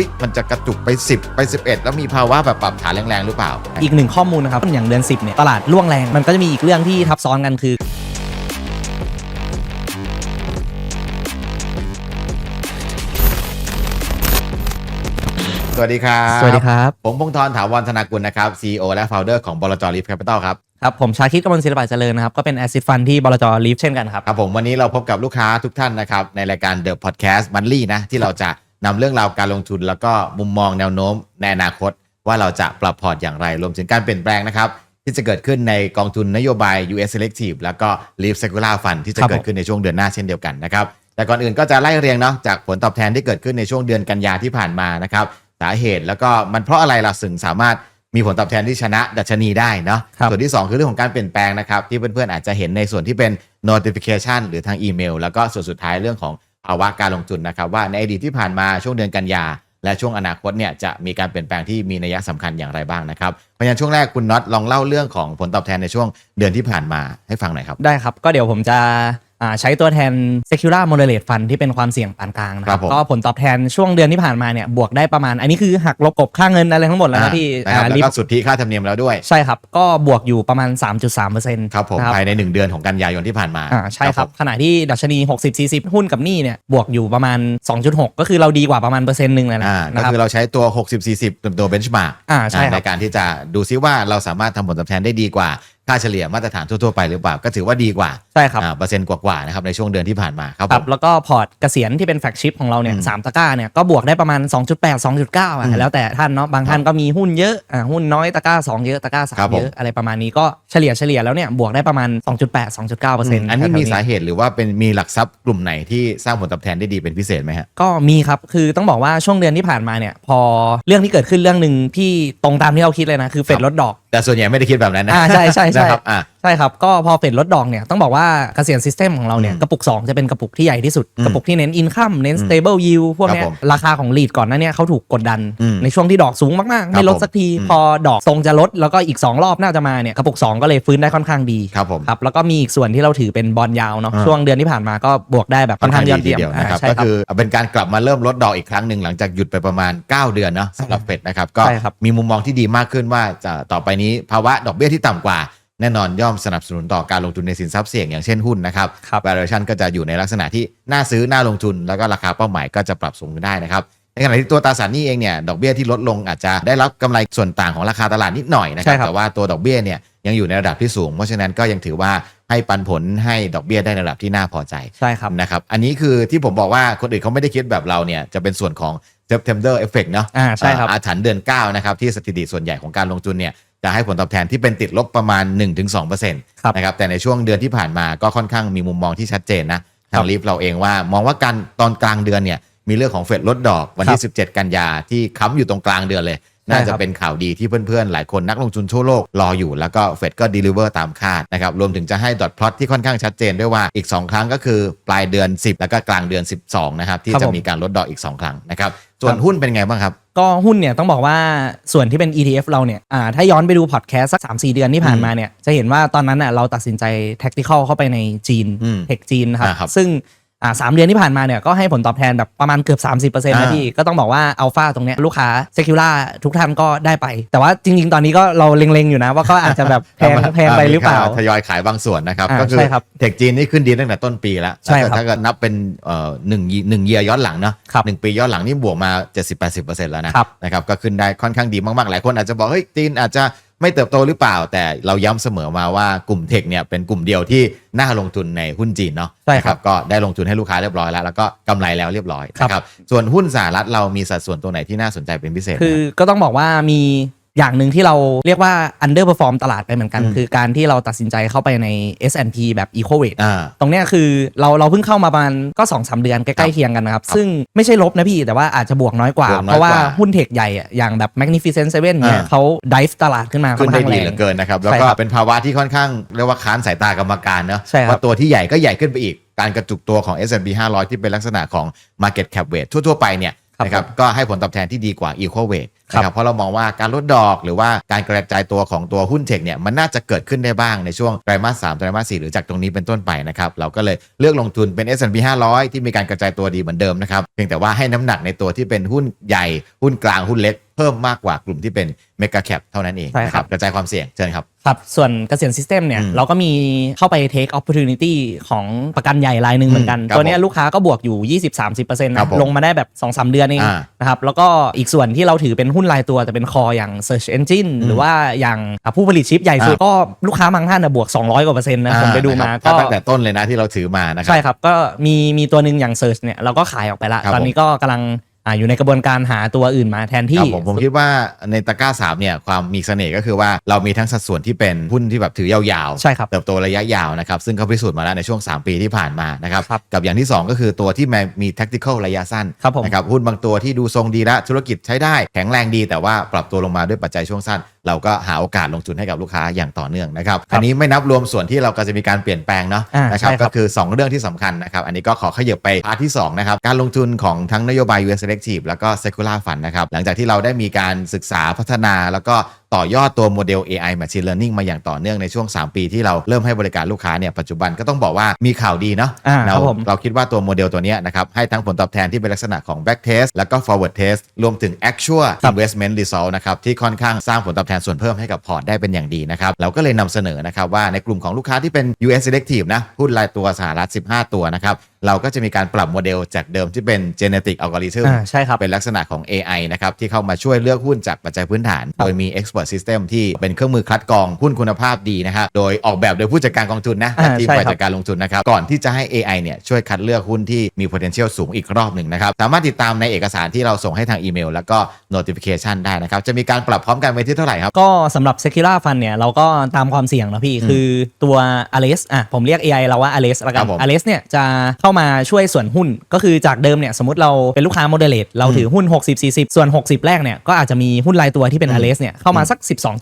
ฮ้ยมันจะกระจุกไป 10 ไป 11 แล้วมีภาวะแบบปรับฐานแรงๆหรือเปล่า อีกหนึ่งข้อมูลนะครับอย่างเดือน 10เนี่ยตลาดร่วงแรงมันก็จะมีอีกเรื่องที่ทับซ้อนกันคือสวัสดีครับ สวัสดีครับ ผมพงศ์ธรถาวรธนากุลนะครับ CEO และ Founder ของบลจลิฟแคปิตอลครับ ครับ ผมชาคิดกมลศิลปะเจริญนะครับ ก็เป็นแอสซิ t ฟันที่บลจลีฟเช่นกันครับ ครับผมวันนี้เราพบกับลูกค้าทุกท่านนะครับ ในรายการ The Podcast Monthly นะ ที่เราจะ นำเรื่องราวการลงทุน แล้วก็มุมมองแนวโน้มในอนาคต ว่าเราจะปรับพอร์ตอย่างไร รวมถึงการเปลี่ยนแปลงนะครับ ที่จะเกิดขึ้นในกองทุนนโยบาย US Selective แล้วก็ Leaf Secular Fund ที่จะครับผมเกิดขึ้นในช่วงเดือนหน้าเช่นเดียวกันนะครับแต่ก่อนอื่นก็จะไล่เรียงเนาะจากผลตอบแทนที่เกิดขึ้นในช่วงเดือนกันยาที่ผ่านมานะครับสาเหตุแล้วก็มันเพราะอะไรเราถึงสามารถมีผลตอบแทนที่ชนะดัชนีได้เนาะครับส่วนที่ 2 คือเรื่องของการเปลี่ยนแปลงนะครับ ที่เพื่อนๆอาจจะเห็นในส่วนที่เป็น notification หรือทางอีเมล แล้วก็ส่วนสุดท้ายเรื่องของ ภาวะการลงทุนนะครับ ว่าในอดีตที่ผ่านมาช่วงเดือนกันยา และช่วงอนาคตเนี่ยจะมีการเปลี่ยนแปลงที่มีนัยสำคัญอย่างไรบ้างนะครับเพราะฉะนั้นช่วงแรกคุณน็อตลองเล่าเรื่องของผลตอบแทนในช่วงเดือนที่ผ่านมาให้ฟังหน่อยครับได้ครับก็เดี๋ยวผมจะ ใช้ตัวแทน Secular Moderate Fund ที่เป็นความเสี่ยงปานกลางนะคครัรับบผมก็ผลตอบแทนช่วงเดือนที่ผ่านมาเนี่ยบวกได้ประมาณ อันนี้คือหักลบกบค่าเงินอะไรทั้งหมดแล้วนะพี่นะครับอ่าแล้วลิฟก็สุทธิค่าธรรมเนียมแล้วด้วย ใช่ครับ ก็บวกอยู่ประมาณ 3.3%ครับผมนะภายใน 1 เดือนของกันยายนที่ผ่านมาอ่าใช่ครับผมขณะที่ดัชนี 60 40 หุ้นกับหนี้เนี่ยบวกอยู่ประมาณ 2.6 ก็คือเราดีกว่าประมาณเปอร์เซ็นต์หนึ่งเลยนะอ่าก็นะครับคือเราใช้ตัว 60-40เป็นตัวเบนช์มาร์กอ่าใช่ครับในการที่จะดูซิว่าเราสามารถทำผลตอบแทนได้ดีกว่า ค่าเฉลี่ยมาตรฐานทั่วๆไปหรือเปล่าก็ถือว่าดีกว่าใช่ครับอ่าเปอร์เซ็นต์กว่าๆนะครับในช่วงเดือนที่ผ่านมาครับคผรับม แล้วก็พอร์ตเกษียณที่เป็นแฟกชิปของเราเนี่ยอืมสามตะกร้าเนี่ยก็บวกได้ประมาณ 2.8 2.9อะอืมแล้วแต่ท่านเนาะบางท่านก็มีหุ้นเยอะอ่าหุ้นน้อยตะกร้า 2 เยอะตะกร้าครับ3ผม เยอะอะไรประมาณนี้ก็เฉลี่ยเฉลี่ยแล้วเนี่ยบวกได้ประมาณ 2.8 2.9เปอร์เซ็นต์อันนี้มีสาเหตุหรือว่าเป็นมีหลักทรัพย์กลุ่มไหนที่สร้างผลตอบแทนได้ดีเป็นพิเศษไหมฮะ ก็มีครับคือต้องบอกว่าช่วงเดือนที่ผ่านมาเนี่ยพอเรื่องที่เกิดขึ้นเรื่องหนึ่งที่ตรงตามที่เราคิดเลยนะคือเฟดครับลดดอก แต่ส่วนใหญ่ไม่ได้คิดแบบนั้นนะ อ่าใช่ใช่ใช่นะครับอ่าใช่ครับ ก็พอเฟดลดดอกเนี่ยต้องบอกว่าเกษียณซิสเต็มของเราเนี่ยอืมกระปุก 2 จะเป็นกระปุกที่ใหญ่ที่สุดอืมกระปุกที่เน้นอินคัมเน้นอืม stable yield พวกเนี้คยรับผมราคาของลีดก่อนหน้าเนี้เขาถูกกดดัน อืมในช่วงที่ดอกสูงมาก ๆ ไม่ลดสักทีผม พอดอกทรงจะลดแล้วก็อีก 2 รอบน่าจะมาเนี่ยกระปุก 2 ก็เลยฟื้นได้ค่อนข้างดีครับผม ครับแล้วก็มีอีกส่วนที่เราถือเป็นบอลยาวเนาะอ่า ช่วงเดือนที่ผ่านมาก็บวกได้แบบค่อนข้างยอดทีเยี่ยมเดียวอ่านะครับใช่ก็ครับ คือเป็นการกลับมาเริ่มลดดอกอีกครั้งหนึ่งหลังจากหยุดไปประมาณ 9 เดือนเนาะสำหรับเฟดนะครับก็ใช่ครับมีมุมมองที่ดีมากขึ้นว่าจะต่อไปนี้ภาวะดอกเบี้ยที่ต่ำกว่า แน่นอนย่อมสนับสนุนต่อการลงทุนในสินทรัพย์เสี่ยงอย่างเช่นหุ้นนะครับครับ valuation ก็จะอยู่ในลักษณะที่น่าซื้อน่าลงทุน แล้วก็ราคาเป้าหมายก็จะปรับสูงขึ้นได้นะครับในขณะที่ตัวตราสารหนี้เองเนี่ยดอกเบี้ยที่ลดลงอาจจะได้รับกำไรส่วนต่างของราคาตลาดนิดหน่อยนะคใช่รับครับแต่ว่าตัวดอกเบี้ยเนี่ยยังอยู่ในระดับที่สูง เพราะฉะนั้นก็ยังถือว่าให้ปันผลให้ดอกเบี้ยได้ในระดับที่น่าพอใจใช่ครับนะครับอันนี้คือที่ผมบอกว่าคนอื่นเขาไม่ได้คิดแบบเราเนี่ยจะเป็นส่วนของ September Effect เนาะอ่าใช่ครับอาถรรพ์เดือน9นะครับที่สถิติส่วนใหญ่ของการลงทุนเนี่ย จะให้ผลตอบแทนที่เป็นติดลบประมาณ 1-2%ครับนะครับแต่ในช่วงเดือนที่ผ่านมาก็ค่อนข้างมีมุมมองที่ชัดเจนนะครัทางบลีฟเราเองว่ามองว่าการตอนกลางเดือนเนี่ยมีเรื่องของเฟดลดดอกวันที่ 17 กันยาที่ค้ำอยู่ตรงกลางเดือนเลย น่าใช่คจะรับเป็นข่าวดีที่เพื่อนๆ หลายคนนักลงทุนทั่วโลกรออยู่แล้วก็เฟดก็ deliver ตามคาดนะครับรวมถึงจะให้ดอทพลอตที่ค่อนข้างชัดเจนด้วยว่าอีก 2 ครั้งก็คือปลายเดือน 10 แล้วก็กลางเดือน 12 นะครับ ที่ครับจะผมมีการลดดอกอีก 2 ครั้งนะครับส่วนครับหุ้นเป็นไงบ้างครับ ก็หุ้นเนี่ยต้องบอกว่าส่วนที่เป็น ETF เราเนี่ยอ่าถ้าย้อนไปดูพอดแคสต์สัก3-4 เดือนที่ผ่านมาเนี่ยจะเห็นว่าตอนนั้นน่ะเราตัดสินใจ tactical เข้าไปในจีนอืม เทคจีนนะครับอ่าครับซึ่ง อ่าสามเดือนที่ผ่านมาเนี่ยก็ให้ผลตอบแทนแบบประมาณเกือบ 30%นะอ่าพี่ ก็ต้องบอกว่าอัลฟาตรงเนี้ยลูกค้า Secura ทุกท่านก็ได้ไป แต่ว่าจริง ๆ ตอนนี้ก็เราเล็ง ๆ อยู่นะ ว่าก็อาจจะแบบแพงแพงไปหรือเปล่าทยอยขายบางส่วนนะครับอ่าก็คือใช่ครับเทคจีนนี่ขึ้นดีตั้งแต่ต้นปีแล้วใช่ครับถ้าเกิดนับเป็นเอ่อหนึ่งหนึ่งเยียย้อนหลังเนาะครับหนึ่งปีย้อนหลังนี่บวกมา 70-80%แล้วนะครับนะครับก็ขึ้นได้ค่อนข้างดีมากๆหลายคนอาจจะบอกเฮ้ยจีนอาจจะ ไม่เติบโตหรือเปล่า แต่เราย้ำเสมอมาว่ากลุ่มเทคเนี่ยเป็นกลุ่มเดียวที่น่าลงทุนในหุ้นจีนเนาะใช่ครับนะก็ได้ลงทุนให้ลูกค้าเรียบร้อยแล้ว แล้วก็กำไรแล้วเรียบร้อยครับนะครับส่วนหุ้นสหรัฐเรามีสัดส่วนตัวไหนที่น่าสนใจเป็นพิเศษไหมคือก็ต้องบอกว่ามี อย่างหนึ่งที่เราเรียกว่า underperform ตลาดไปเหมือนกันอืมคือการที่เราตัดสินใจเข้าไปใน S&P แบบ eco weight อ่าตรงเนี้ยคือเราเราเพิ่งเข้ามาประมาณก็2อสเดือนใกครัล้บๆเคียงกันนะครับครับ ซึ่งไม่ใช่ลบนะพี่ แต่ว่าอาจจะบวกน้อยกว่าบวกน้อยเพราะว่ากว่าหุ้นเทคใหญ่อะอย่างแบบ Magnificent Seven เนี่ยอ่าเขา dive ตลาดขึ้นมาค่ขึ้อนนได้ข้างดีแรเหลืองเกินนะครับ แล้วใช่ก็ครับเป็นภาวะที่ค่อนข้างเรียกว่าค้านสายตากรรมการเนอะใช่ครับว่าตัวที่ใหญ่ก็ใหญ่ขึ้นไปอีกการกระจุกตัวของ S&P 500 ที่เป็นลักษณะของ Market Cap Weight ทั่วๆไปเนี่ยครับนะครับก็ให้ผลตอบแทนที่ดีกว่า equal weight ครับ นะครับเพราะเรามองว่าการลดดอกหรือว่าการกระจายตัวของตัวหุ้นเทคเนี่ยมันน่าจะเกิดขึ้นได้บ้างในช่วงไตรมาส3ไตรมาส4หรือจากตรงนี้เป็นต้นไปนะครับเราก็เลยเลือกลงทุนเป็น S&P 500 ที่มีการกระจายตัวดีเหมือนเดิมนะครับเพียงแต่ว่าให้น้ำหนักในตัวที่เป็นหุ้นใหญ่หุ้นกลางหุ้นเล็ก เพิ่มมากกว่ากลุ่มที่เป็นเมกะแคปเท่านั้นเองใช่นะคครัรับบกระจายความเสี่ยงเชิญครับ ครับ ส่วนเกษียณซิสเต็มเนี่ย อืมเราก็มีเข้าไป take opportunity ของประกันใหญ่รายหนึ่งเหมือนกัน อืมครับตัวเนี้ยผมลูกค้าก็บวกอยู่ 20-30%ครันะบผมลงมาได้แบบ 2-3 เดือนเองอ่านะครับ แล้วก็อีกส่วนที่เราถือเป็นหุ้นรายตัวแต่เป็นคออย่าง Search Engine อืมหรือว่าอย่างอะผู้ผลิตชิปใหญ่สุดอ่า ก็ลูกค้าบางท่านนะบวก 200 กว่าเปอร์เซ็นต์นะผมไปดูมาอ่ก็นะครับตั้งแต่ต้นเลยนะที่เราถือมานะครั ใช่ครับ ก็มีมีตัวหนึ่งอย่าง Search เนี่ยเราก็ขายออกไปละ ครับตอนนี้ก็กำลัง อ่าอยู่ในกระบวนการหาตัวอื่นมาแทนคที่รับผมผมคิดว่าในตะกร้าสามเนี่ยความมีเสน่ห์ก็คือว่าเรามีทั้งสัดส่วนที่เป็นหุ้นที่แบบถือยาวๆ ใช่ครับเติบโตระยะยาวนะครับซึ่งเขาพิสูจน์มาแล้วในช่วง 3 ปีที่ผ่านมานะครับครับกับอย่างที่ 2 ก็คือตัวที่มีมี tactical ระยะสั้นครับผม นะครับหุ้นบางตัวที่ดูทรงดีและธุรกิจใช้ได้แข็งแรงดีแต่ว่าปรับตัวลงมาด้วยปัจจัยช่วงสั้น เราก็หาโอกาสลงทุนให้กับลูกค้าอย่างต่อเนื่องนะครับอันนี้ไม่นับรวมส่วนที่เราก็จะมีการเปลี่ยนแปลงเนาะอ่านะครับใช่ครับก็คือ 2 เรื่องที่สำคัญนะครับอันนี้ก็ขอขยับไปพาร์ทที่2นะครับการลงทุนของทั้งนโยบาย US Selective แล้วก็ Secular Fund นะครับหลังจากที่เราได้มีการศึกษาพัฒนาแล้วก็ ต่อยอดตัวโมเดล AI Machine Learning มาอย่างต่อเนื่องในช่วง 3 ปีที่เราเริ่มให้บริการลูกค้าเนี่ยปัจจุบันก็ต้องบอกว่ามีข่าวดีเนาะอ่าเราครับผมเราคิดว่าตัวโมเดลตัวเนี้ยนะครับให้ทั้งผลตอบแทนที่เป็นลักษณะของ back test แล้วก็ forward test รวมถึง actual ครับ investment result นะครับที่ค่อนข้างสร้างผลตอบแทนส่วนเพิ่มให้กับพอร์ตได้เป็นอย่างดีนะครับเราก็เลยนำเสนอนะครับว่าในกลุ่มของลูกค้าที่เป็น US selective นะหุ้นรายตัวสหรัฐ 15 ตัวนะครับ เราก็จะมีการปรับโมเดลจากเดิมที่เป็น genetic algorithm อ่าใช่ครับเป็นลักษณะของ AI นะครับที่เข้ามาช่วยเลือกหุ้นจากปัจจัยพื้นฐานครับโดยมี expert system ที่เป็นเครื่องมือคัดกรองหุ้นคุณภาพดีนะครับโดยออกแบบโดยผู้จัดการกองทุนนะอ่าทีมใช่ฝ่ายครับจัดการลงทุนนะครับก่อนที่จะให้ AI เนี่ยช่วยคัดเลือกหุ้นที่มี potential สูงอีกรอบหนึ่งนะครับสามารถติดตามในเอกสารที่เราส่งให้ทางอีเมล แล้วก็ notification ได้นะครับจะมีการปรับพร้อมกันไปที่เท่าไหร่ครับก็สำหรับ Secura Fund เนี่ยเราก็ตามความเสี่ยงนะพี่คือตัว a l e s อะผมเรียก AI เราว่า a l e s ละกัครันบผม a l e s เนี่ยจะเข้ามาช่วยส่วนหุ้น ก็คือจากเดิมเนี่ยสมมติเราเป็นลูกค้า moderate เราถือหุ้น 60 40 ส่วน 60 แรกเนี่ยก็อาจจะมีหุ้นรายตัวที่เป็น a l e s เนี่ยเข้ามาสัก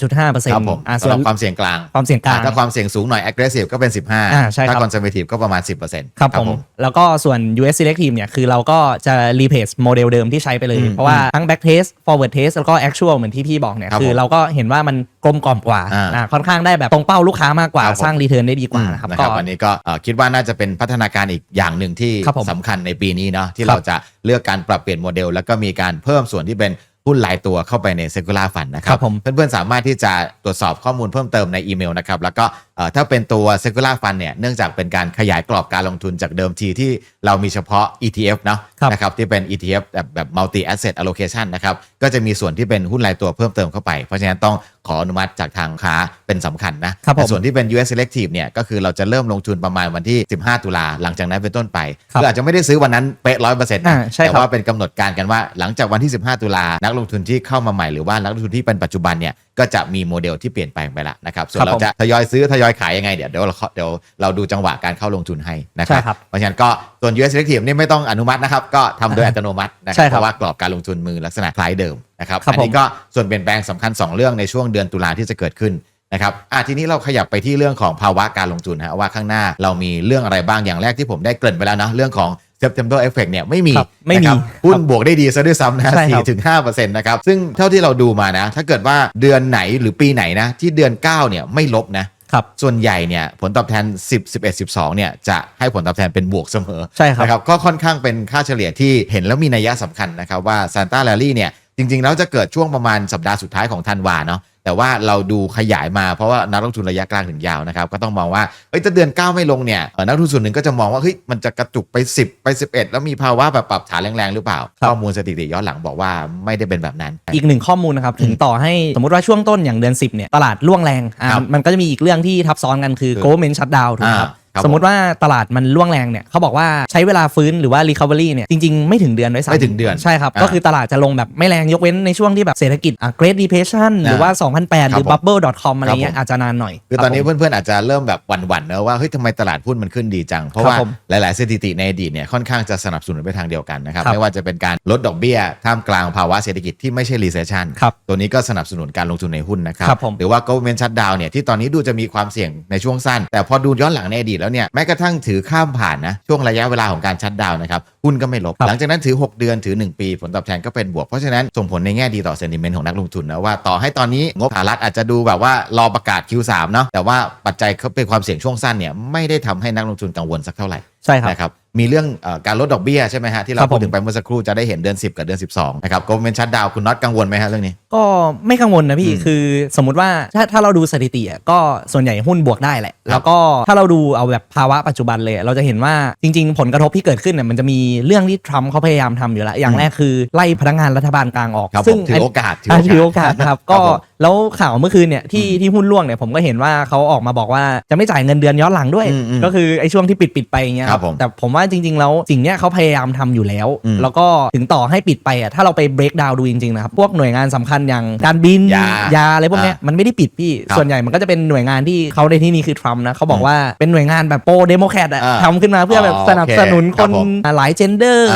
12.5%ครับผมอะสำส่หวรันบความเสี่ยงกลางความเสี่ยงกลางอะถ้าความเสี่ยงสูงหน่อย aggressive ก็เป็นอ่าใช่15ครัถ้าบ conservative ก็ประมาณ 10%ครับผมแล้วก็ส่วน US Selective เนี่ยคือเราก็จะ replace โมเดลเดิมที่ใช้ไปเลยอืมเพราะว่าทั้ง back test forward test แล้วก็ actual เหมือนที่พี่บอกเนี่ยครับคือผมเราก็เห็นว่ามัน กลมกล่อมกว่าอ่า อ่าค่อนข้างได้แบบตรงเป้าลูกค้ามากกว่าครับผมสร้าง return ได้ดีกว่านะครับนะคก็ รับอันนี้ก็เอ่อคิดว่าน่าจะเป็นพัฒนาการอีกอย่างหนึ่งที่ครับผมสำคัญในปีนี้เนาะที่ครับเราจะเลือกการปรับเปลี่ยนโมเดล แล้วก็มีการเพิ่มส่วนที่เป็นหุ้นรายตัวเข้าไปใน Secular Fund นะคครัรับบผม เพื่อนๆ สามารถที่จะตรวจสอบข้อมูลเพิ่มเติมในอีเมลนะครับ แล้วก็เอ่อ ถ้าเป็นตัว Secular Fund เนี่ยเนื่องจากเป็นการขยายกรอบการลงทุนจากเดิมทีที่เรามีเฉพาะ ETF เนาะครับนะครับที่เป็น ETF แบบแบบ multi asset allocation นะครับก็จะมีส่วนที่เป็นหุ้นรายตัวเพิ่มเติมเข้าไป เพราะฉะนั้นต้องขออนุมัติจากทางค้าเป็นสำคัญนะครับผมแต่ส่วนที่เป็น US selective เนี่ยก็คือเราจะเริ่มลงทุนประมาณวันที่ 15 ตุลาหลังจากนั้นเป็นต้นไปครับคืออาจจะไม่ได้ซื้อวันนั้นเป๊ะร้อยเปอร์เซ็นต์อ่าใช่แต่ครับว่าเป็นกำหนดการกันว่าหลังจากวันที่ 15 ตุลานักลงทุนที่เข้ามาใหม่หรือว่านักลงทุนที่เป็นปัจจุบันเนี่ยก็จะมีโมเดลที่เปลี่ยนแปลงไปละนะครับส่วนครับเราผมจะทยอยซื้อทยอยขายยังไงเดี๋ยวเดี๋ยวเราเดี๋ยวเราดูจังหวะการเข้าลงทุนให้นะครัใช่ครับเพราะฉะนั้นก็ส่วน US selective นี่ไม่ต้องอนุมัตินะครับ ก็ทำโดยอัตโนมัตินะคใช่รับครับเพราะว่ากรอบการลงทุนมือลักษณะคล้ายเดิมนะครับครับอันนี้ผมก็ส่วนเปลี่ยนแปลงสำคัญ 2 เรื่องในช่วงเดือนตุลาที่จะเกิดขึ้นนะครับอะทีนี้เราขยับไปที่เรื่องของภาวะการลงทุนฮะว่าข้างหน้าเรามีเรื่องอะไรบ้างอย่างแรกที่ผมได้เกริ่นไปแล้วนะเรื่องของ September Effect เนี่ยไม่มีครับไม่มีนะครับหุ้นบวกได้ดีซะด้วยซ้ำนะใช่ครับ4ถึง5%นะครับ ซึ่งเท่าที่เราดูมานะ ถ้าเกิดว่าเดือนไหนหรือปีไหนนะ ที่เดือน 9 เนี่ยไม่ลบนะ ครับส่วนใหญ่เนี่ยผลตอบแทน 10 11 12เนี่ยจะให้ผลตอบแทนเป็นบวกเสมอใช่ครับนะครับ ก็ค่อนข้างเป็นค่าเฉลี่ยที่เห็นแล้วมีนัยสำคัญนะครับว่าซานต้าแรลลี่เนี่ยจริง ๆ แล้วจะเกิดช่วงประมาณสัปดาห์สุดท้ายของธันวาเนาะ แต่ว่าเราดูขยายมาเพราะว่านักลงทุนระยะกลางถึงยาวนะครับก็ต้องมองว่าเอ้ยถ้าเดือน 9 ไม่ลงเนี่ยเอ่อนักลงทุนส่วนหนึ่งก็จะมองว่าเฮ้ยมันจะกระจุกไป 10 ไป 11 แล้วมีภาวะแบบปรับฐานแรงๆหรือเปล่าครับข้อมูลสถิติย้อนหลังบอกว่าไม่ได้เป็นแบบนั้น อีกหนึ่งข้อมูลนะครับถึงต่อให้สมมติว่าช่วงต้นอย่างเดือน 10เนี่ยตลาดร่วงแรงอ่าครับมันก็จะมีอีกเรื่องที่ทับซ้อนกันคือคือ government shutdown ถูกไหมครับอ่า ครับสมมติว่าตลาดมันร่วงแรงเนี่ยเขาบอกว่าใช้เวลาฟื้นหรือว่า recovery เนี่ยจริงๆ ไม่ถึงเดือนด้วยซ้ำไม่ถึงเดือนใช่ครับ อ่าก็คือตลาดจะลงแบบไม่แรงยกเว้นในช่วงที่แบบเศรษฐกิจอะ great depression หรือว่า 2008 หรือครับผม bubble.com อะไรเงี้ครับผมยอาจจะนานหน่อยคือตอนนี้รับผม เพื่อนๆอาจจะเริ่มแบบหวั่นๆเนอะว่าเฮ้ยทำไมตลาดหุ้นมันขึ้นดีจัง เพราะครับว่าผมหลายๆสถิติในอดีตเนี่ยค่อนข้างจะสนับสนุนไปทางเดียวกันนะครับครับไม่ว่าจะเป็นการลดดอกเบี้ยท่ามกลางภาวะเศรษฐกิจที่ไม่ใช่ recession ครับตัวนี้ก็สนับสนุนการลงทุนในหุ้นนะครับครับผม หรือว่า government shutdown เนี่ยที่ตอนนี้ดูจะมีความเสี่ยงในช่วงสั้น แต่พอดูย้อนหลังในอดีตแล้วแล้วเนี่ยแม้กระทั่งถือข้ามผ่านนะช่วงระยะเวลาของการชัดดาวน์นะครับหุ้นก็ไม่ลบครับหลังจากนั้นถือ 6 เดือนถือ 1 ปี ผลตอบแทนก็เป็นบวก เพราะฉะนั้นส่งผลในแง่ดีต่อเซนิเมนต์ของนักลงทุนนะว่าต่อให้ตอนนี้งบสหรัฐอาจจะดูแบบว่ารอประกาศ Q3 เนาะแต่ว่าปัจจัยเขาเป็นความเสี่ยงช่วงสั้นเนี่ยไม่ได้ทำให้นักลงทุนกังวลสักเท่าไหร่ใช่ครับนะครับ มีเรื่องเออการลดดอกเบี้ยใช่ไหมฮะที่เราครับผมพูดถึงไปเมื่อสักครู่จะได้เห็นเดือน 10 กับเดือน 12นะครับก็เป็นชัดดาวน์คุณน็อตกังวลไหมฮะเรื่องนี้ ก็ไม่กังวลนะพี่อืมคือสมมุติว่าถ้าถ้าเราดูสถิติอะก็ส่วนใหญ่หุ้นบวกได้แหละ แล้วก็ถ้าเราดูเอาแบบภาวะปัจจุบันเลย เราจะเห็นว่าจริง ๆ ผลกระทบที่เกิดขึ้นเนี่ยมันจะมีเรื่องที่ทรัมป์เขาพยายามทำอยู่แล้วอย่างแรกคือไล่พนักงานรัฐบาลกลางออกครับผซึ่งมถือโอกาสอะถือโอกาสนะครับครัก็บผมแล้วข่าวเมื่อคืนเนี่ยที่ที่หุ้นร่วงเนี่ยผมก็เห็นว่าเขาออกมาบอกว่าจะไม่จ่ายเงินเดือนย้อนหลังด้วยอืมอืมก็คือไอ้ช่วงที่ปิดปิดๆไปอย่างเงี้ยครับผมแต่ผมว่าจริง ๆ แล้วสิ่งเนี้ยเขาพยายามทำอยู่แล้วอืมแล้วก็ถึงต่อให้ปิดไปอะถ้าเราไป break down ดูจริง ๆ นะครับ พวกหน่วยงานสำคัญอย่างการบินยาอะไรพวกเนี้ยมันไม่ได้ปิดพี่ครับส่วนใหญ่มันก็จะเป็นหน่วยงานที่เขาในที่นี้คือทรัมป์นะเขาบอกว่าเป็นหน่วยงานแบบโปรเดโมแครตอะอ่าทำขึ้นมาเพื่อแบบอ๋อสนับสนุนโอเคคนครับผมหลายเจนเดอร์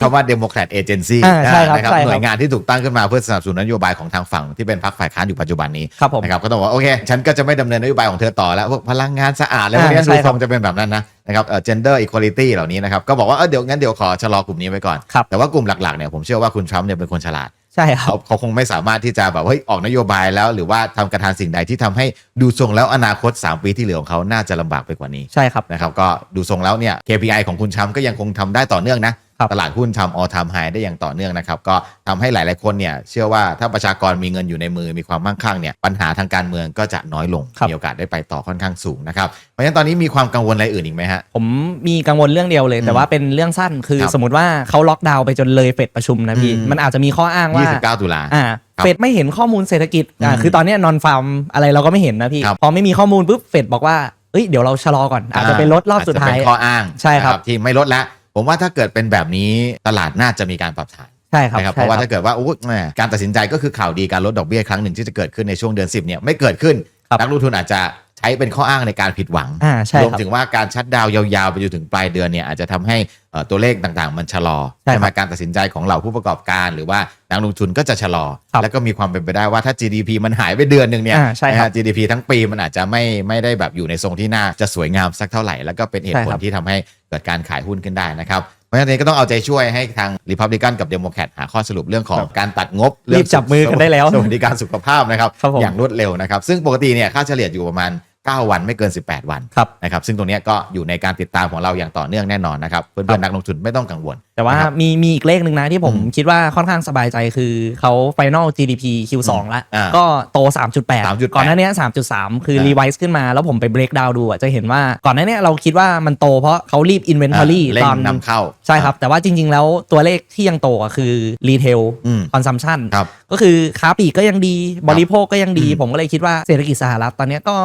คำว่า Democrat Agency อ่าใช่ครับนะใช่ครับหน่วยงานที่ถูกตั้งขึ้นมาเพื่อสนับสนุนนโยบายของทางฝั่งที่เป็นพรรคฝ่ายค้านอยู่ปัจจุบันนี้ครับผมนะครับก็ต้องบอกว่าโอเค ฉันก็จะไม่ดำเนินนโยบายของเธอต่อแล้วพวกพลังงานสะอาดอะไรพวกเนี้ยอ่าใช่ดูคทรับรงจะเป็นแบบนั้นนะ นะครับเอ่อ gender equality เหล่านี้นะครับ ก็บอกว่าเออเดี๋ยวงั้นเดี๋ยวขอชะลอกลุ่มนี้ไว้ก่อน ครับ แต่ว่ากลุ่มหลักๆเนี่ยผมเชื่อว่าคุณทรัมป์เนี่ยเป็นคนฉลาด ใช่ครัเขาบ เขาคงไม่สามารถที่จะแบบเฮ้ยออกนโยบายแล้วหรือว่าทำกระทานสิ่งใดที่ทำให้ดูทรงแล้วอนาคต 3 ปีที่เหลือของเขาน่าจะลำบากไปกว่านี้ใช่ครับ นะครับก็ดูทรงแล้วเนี่ย KPI ของคุณทรัมป์ก็ยังคงทำได้ต่อเนื่องนะครับ ตลาดหุ้นทำ all time high ได้อย่างต่อเนื่องนะครับก็ทำให้หลาย ๆ คนเนี่ยเชื่อว่าถ้าประชากรมีเงินอยู่ในมือมีความมั่งคั่งเนี่ยปัญหาทางการเมืองก็จะน้อยลงครับมีโอกาสได้ไปต่อค่อนข้างสูงนะครับเพราะฉะนั้นตอนนี้มีความกังวลอะไรอื่นอีกไหมฮะผมมีกังวลเรื่องเดียวเลย แต่ว่าเป็นเรื่องสั้นคือครับสมมติว่าเขาล็อกดาวน์ไปจนเลยเฟดประชุมนะพี่อืมมันอาจจะมีข้ออ้างว่า29ตุลาอ่าครับเฟดไม่เห็นข้อมูลเศรษฐกิจอ่าอืมคือตอนเนี้นอนฟาร์มอะไรเราก็ไม่เห็นนะพี่ครับพอไม่มีข้อมูลปุ๊บเฟดบอกว่าเอ้ยเดี๋ยวเราชะลอก่อนอาจจะเป็นลดรอบสุดท้ายจจะเป็นข้ออ้างใช่ครับนะที่ไม่ลดแล้ว ผมว่าถ้าเกิดเป็นแบบนี้ตลาดน่าจะมีการปรับฐานใช่ครับนะครับเพใช่ราะว่าคบถ้าเกิดว่าอุ๊ยแหมการตัดสินใจก็คือข่าวดีการลดดอกเบี้ยครั้งหนึ่งที่จะเกิดขึ้นในช่วงเดือน10เนี่ยไม่เกิดขึ้นครับนักลงทุนอาจจะใช้เป็นข้ออ้างในการผิดหวังอ่าใช่รวมครับถึงว่าการชัดดาวน์ยาวๆ ไปจนถึงปลายเดือนเนี่ยอาจจะทำให้เอ่อตัวเลขต่างๆ มันชะลอใช่ครับไหมการตัดสินใจของเหล่าผู้ประกอบการ หรือว่านักลงทุนก็จะชะลอครับแล้วก็มีความเป็นไปได้ว่าถ้า GDP มันหายไปเดือนหนึ่งเนี่ยอ่าใช่ครับนะฮะ GDP ทั้งปีมันอาจจะไม่ไม่ได้แบบอยู่ในทรงที่น่าจะสวยงามสักเท่าไหร่ แล้วก็เป็นเหตุใช่ผลครับที่ทำให้เกิดการขายหุ้นขึ้นได้นะครับเพราะฉะนั้นก็ต้องเอาใจช่วยให้ทางริพับลิกันกับเดโมแครตหาข้อสรุปเรื่องของการตัดงบเรื่รีบจับมือกันได้แล้วสวัสดิการสุขภาพนะครับครับผมอย่างรวดเร็วนะครับซึ่งปกติเนี่ยค่าเฉลี่ยอยู่ประมาณ 9 วันไม่เกิน 18 วันครับนะครับซึ่งตรงเนี้ยก็อยู่ในการติดตามของเราอย่างต่อเนื่องแน่นอนนะครับเพื่อนๆนักลงทุนไม่ต้องกังวล แต่ว่านะครับมีมีอีกเลขหนึ่งนะที่ผมอืมคิดว่าค่อนข้างสบายใจคือเขา Final GDP Q2 ละอ่าก็โต3.8 3.8 ก่อนหน้านี้ 3.3 คืออ่ารีไวซ์ขึ้นมา แล้วผมไป break down ดูอะจะเห็นว่าก่อนหน้านี้เราคิดว่ามันโตเพราะเขารีบ inventory เร่งตอนนำเข้าใช่ครับ แต่ว่าจริง ๆ แล้วตัวเลขที่ยังโตอะคือ retail อืม consumption ครับก็คือค้าปลีกก็ยังดีบริโภคก็ยังดีอืมผมก็เลยคิดว่าเศรษฐกิจสหรัฐตอนเนี้ยก็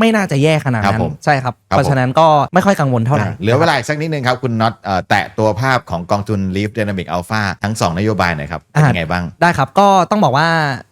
ไม่น่าจะแย่ขนาดครับนั้นผมใช่ครับ ครับเพราะฉะนั้นก็ไม่ค่อยกังวลเท่าไหร่ เหลือเวลาอีกสักนิดนึงครับ คุณน็อตเอ่อแตะตัวภาพของกองทุน Leaf Dynamic Alpha ทั้ง 2 นโยบายหน่อยครับเป็นอ่า ยังไงบ้าง ได้ครับ ก็ต้องบอกว่า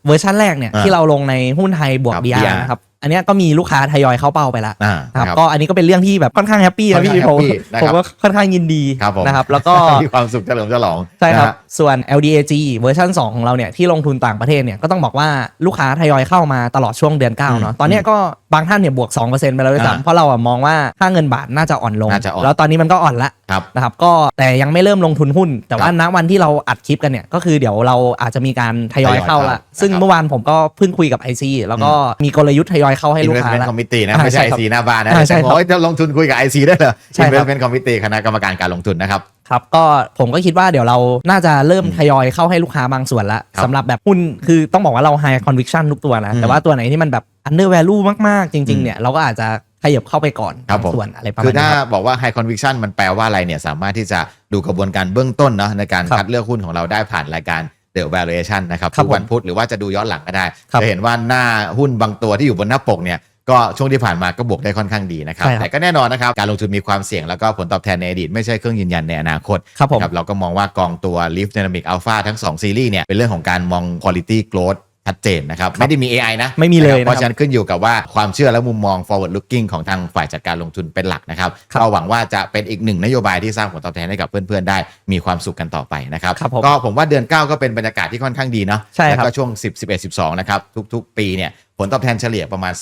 เวอร์ชันแรกเนี่ยอ่าที่เราลงในหุ้นไทยบวก ครับ DR DR นะครับ อันเนี้ยก็มีลูกค้าทยอยเข้าเป้าไปแล้วอ่านะครับครับก็อันนี้ก็เป็นเรื่องที่แบบค่อนข้างแฮปปี้ค่อนะนข้างพี่ผม happy นะครับผมก็ค่อนข้างยินดีครับผมนะครับแล้วก็มีความสุขเฉลิมฉลองใช่ครับนะฮะส่วน LDAG เวอร์ชัน2 ของเราเนี่ยที่ลงทุนต่างประเทศเนี่ยก็ต้องบอกว่าลูกค้าทยอยเข้ามาตลอดช่วงเดือนอืม9เนาะตอนเนี้ยก็บางท่านเนี่ยบวก2%ไปแล้วด้วยอ่าซ้ำเพราะเราอะมองว่าค่าเงินบาทน่าจะอ่อนลงน่าจะอ่อนแล้วตอนนี้มันก็อ่อนละ ครับนะครับก็แต่ยังไม่เริ่มลงทุนหุ้น แต่ว่าครับณวันที่เราอัดคลิปกันเนี่ยก็คือเดี๋ยวเราอาจจะมีการทยอยเข้าละทยอยเข้าซึ่งนะครับเมื่อวานผมก็เพิ่งคุยกับ IC แล้วก็มีกลยุทธ์ทยอยเข้าให้ลูกค้า Investment ละ Committee นะอ่าไม่ใช่ใช่ครับ IC หน้าบ้านนะอ่าใช่ครับโอ้ยจะลงทุนคุยกับ IC ได้เหรอใช่ครับ Investment Committee คณะกรรมการการลงทุนนะครับครับก็ผมก็คิดว่าเดี๋ยวเราน่าจะเริ่มอืมทยอยเข้าให้ลูกค้าบางส่วนละครับสำหรับแบบหุ้นคือต้องบอกว่าเรา high conviction ทุกตัวนะอืมแต่ว่าตัวไหนที่มันแบบ under value มากๆ จริงอืๆมเนี่ยเราก็อาจจะ ขยับเข้าไปก่อนครับผมส่วนอะไรประคืมาอณนี้ถ้าครับบอกว่า high conviction มันแปลว่าอะไรเนี่ยสามารถที่จะดูกระบวนการเบื้องต้นเนาะในการครับคัดเลือกหุ้นของเราได้ผ่านรายการ The Valuation นะครับครับทุกวันพุธหรือว่าจะดูย้อนหลังก็ได้ครับจะเห็นว่าหน้าหุ้นบางตัวที่อยู่บนหน้าปกเนี่ยก็ช่วงที่ผ่านมาก็บวกได้ค่อนข้างดีนะครับใช่ครับ แต่ก็แน่นอนนะครับ การลงทุนมีความเสี่ยงแล้วก็ผลตอบแทนในอดีตไม่ใช่เครื่องยืนยันในอนาคตครับผมนะเราก็มองว่ากองตัว Leaf Dynamic Alpha ทั้ง 2 ซีรีส์เนี่ยเป็นเรื่องของการมอง quality growth ชัดเจนนะครับ ไม่ได้มี AI นะไม่มีเลยนะคนะครับรับเพราะฉะนั้นขึ้นอยู่กับว่าความเชื่อและมุมมอง forward looking ของทางฝ่ายจัดการลงทุนเป็นหลักนะครับครับก็หวังว่าจะเป็นอีกหนึ่งนโยบายที่สร้างผลตอบแทนให้กับเพื่อนๆได้มีความสุขกันต่อไปนะครับครับผมก็ผมว่าเดือน 9 ก็เป็นบรรยากาศที่ค่อนข้างดีเนาะใช่ครับแล้วก็ช่วง 10 11 12นะครับทุกๆ ปีเนี่ยผลตอบแทนเฉลี่ยประมาณ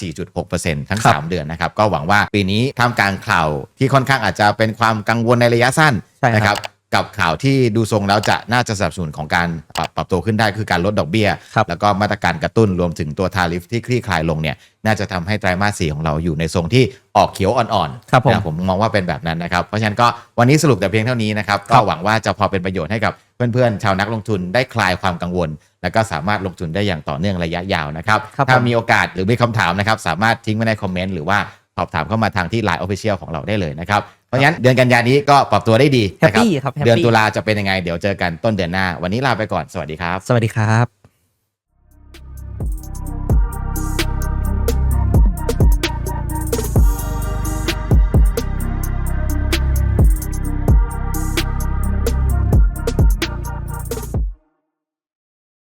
4.6%ทั้ง ครับ3 เดือนนะครับก็หวังว่าปีนี้ท่ามกลางข่าวที่ค่อนข้างอาจจะเป็นความกังวลในระยะสั้นใช่ครับ นะครับ กับข่าวที่ดูทรงแล้วจะน่าจะสนับสนุนของการปรับปรับตัวขึ้นได้คือการลดดอกเบี้ย ครับแล้วก็มาตรการกระตุ้นรวมถึงตัวทาริฟที่คลี่คลายลงเนี่ยน่าจะทำให้ไตรมาสสี่ของเราอยู่ในทรงที่ออกเขียวอ่อนๆครับผม นะผมมองว่าเป็นแบบนั้นนะครับ เพราะฉะนั้นก็วันนี้สรุปแต่เพียงเท่านี้นะครับครัก็บหวังว่าจะพอเป็นประโยชน์ให้กับเพื่อนๆ ชาวนักลงทุนได้คลายความกังวล แล้วก็สามารถลงทุนได้อย่างต่อเนื่องระยะยาวนะครับ ครับถ้าผม มีโอกาสหรือมีคำถามนะครับ สามารถทิ้งไว้ในคอมเมนต์หรือว่าสอบถามเข้ามาทางที่ Line Official ของเราได้เลยนะครับเพ ราะฉะนั้นเดือนกันยานี้ก็ปรับตัวได้ดีแฮปนะครัปี้ครับแฮปปี้ เดือนตุลาจะเป็นยังไงเดี๋ยวเจอกันต้นเดือนหน้า วันนี้ลาไปก่อนสวัสดีครับ สวัสดีครับ